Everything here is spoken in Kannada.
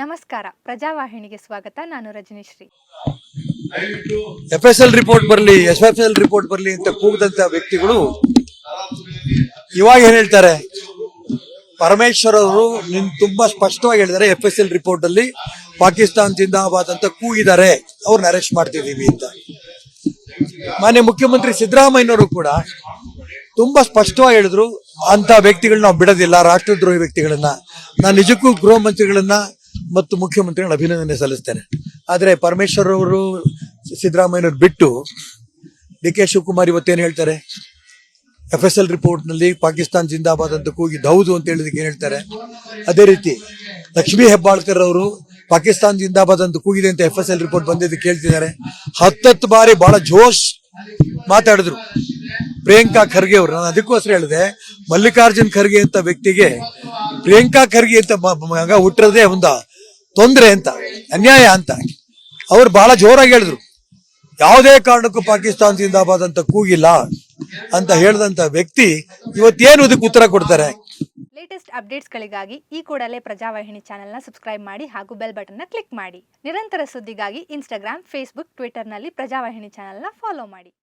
ನಮಸ್ಕಾರ. ಪ್ರಜಾವಾಹಿನಿಗೆ ಸ್ವಾಗತ. ನಾನು Rajanishree. F S L report ಬರಲಿ ಎಸ್ ಎಫ್ ಎಲ್ ರಿಪೋರ್ಟ್ ಬರಲಿ ಅಂತ ಕೂಗದಂತ ವ್ಯಕ್ತಿಗಳು ಇವಾಗ ಏನ್ ಹೇಳ್ತಾರೆ? ಪರಮೇಶ್ವರ್ ಅವರು ನಿನ್ ತುಂಬಾ ಸ್ಪಷ್ಟವಾಗಿ ಹೇಳಿದ್ದಾರೆ ಎಫ್ ಎಸ್ ಎಲ್ ರಿಪೋರ್ಟ್ ಅಲ್ಲಿ ಪಾಕಿಸ್ತಾನ್ ಜಿಂದಾಬಾದ್ ಅಂತ ಕೂಗಿದ್ದಾರೆ. ಅವ್ರನ್ನ ಅರೆಸ್ಟ್ ಮಾಡ್ತಿದ್ದೀವಿ ಅಂತ. ಮಾನ್ಯ ಮುಖ್ಯಮಂತ್ರಿ ಸಿದ್ದರಾಮಯ್ಯನವರು ಕೂಡ ತುಂಬಾ ಸ್ಪಷ್ಟವಾಗಿ ಹೇಳಿದ್ರು ಅಂತ ವ್ಯಕ್ತಿಗಳನ್ನ ನಾವು ಬಿಡೋದಿಲ್ಲ, ರಾಷ್ಟ್ರದ್ರೋಹಿ ವ್ಯಕ್ತಿಗಳನ್ನ. ನಾನು ನಿಜಕ್ಕೂ ಗೃಹ ಮಂತ್ರಿಗಳನ್ನ ಮತ್ತು ಮುಖ್ಯಮಂತ್ರಿಗಳ ಅಭಿನಂದನೆ ಸಲ್ಲಿಸ್ತೇನೆ. ಆದರೆ ಪರಮೇಶ್ವರ್ ಅವರು ಸಿದ್ದರಾಮಯ್ಯನವ್ರು ಬಿಟ್ಟು ಡಿ ಕೆ ಶಿವಕುಮಾರ್ ಇವತ್ತೇನು ಹೇಳ್ತಾರೆ? ಎಫ್ ಎಸ್ ಎಲ್ ರಿಪೋರ್ಟ್ನಲ್ಲಿ ಪಾಕಿಸ್ತಾನ್ ಜಿಂದಾಬಾದ್ ಅಂತ ಕೂಗಿ ಹೌದು ಅಂತ ಹೇಳಿದಕ್ಕೆ ಏನು ಹೇಳ್ತಾರೆ? ಅದೇ ರೀತಿ ಲಕ್ಷ್ಮೀ ಹೆಬ್ಬಾಳ್ಕರ್ ಅವರು ಪಾಕಿಸ್ತಾನ್ ಜಿಂದಾಬಾದ್ ಅಂತ ಕೂಗಿದೆ ಅಂತ ಎಫ್ ಎಸ್ ಎಲ್ ರಿಪೋರ್ಟ್ ಬಂದಿದ್ದು ಕೇಳ್ತಿದ್ದಾರೆ ಹತ್ತತ್ತು ಬಾರಿ ಬಹಳ ಜೋಶ್ ಮಾತಾಡಿದ್ರು. ಪ್ರಿಯಾಂಕಾ ಖರ್ಗೆ ಅವರು. ನಾನು ಅದಕ್ಕೋಸ್ಕರ ಹೇಳಿದೆ, ಮಲ್ಲಿಕಾರ್ಜುನ್ ಖರ್ಗೆ ಅಂತ ವ್ಯಕ್ತಿಗೆ ಪ್ರಿಯಾಂಕಾ ಖರ್ಗೆ ಅಂತ ಮಗ ಹುಟ್ಟಿರೋದೇ ಒಂದು ತೊಂದರೆ ಅಂತ, ಅನ್ಯಾಯ ಅಂತ ಅವ್ರು ಬಹಳ ಜೋರಾಗಿ ಹೇಳಿದ್ರು, ಯಾವುದೇ ಕಾರಣಕ್ಕೂ ಪಾಕಿಸ್ತಾನ ಜಿಂದಾಬಾದ್ ಅಂತ ಕೂಗಿಲ್ಲ ಅಂತ ಹೇಳಿದಂತ ವ್ಯಕ್ತಿ ಇವತ್ತೇನು ಇದಕ್ಕೆ ಉತ್ತರ ಕೊಡ್ತಾರೆ? ಲೇಟೆಸ್ಟ್ ಅಪ್ಡೇಟ್ಸ್ಗಳಿಗಾಗಿ ಈ ಕೂಡಲೇ ಪ್ರಜಾವಾಹಿನಿ ಚಾನೆಲ್ನ ಸಬ್ಸ್ಕ್ರೈಬ್ ಮಾಡಿ ಹಾಗೂ ಬೆಲ್ ಬಟನ್ನ ಕ್ಲಿಕ್ ಮಾಡಿ. ನಿರಂತರ ಸುದ್ದಿಗಾಗಿ ಇನ್ಸ್ಟಾಗ್ರಾಮ್ ಫೇಸ್ಬುಕ್ ಟ್ವಿಟರ್ನಲ್ಲಿ ಪ್ರಜಾವಾಹಿನಿ ಚಾನೆಲ್ನ ಫಾಲೋ ಮಾಡಿ.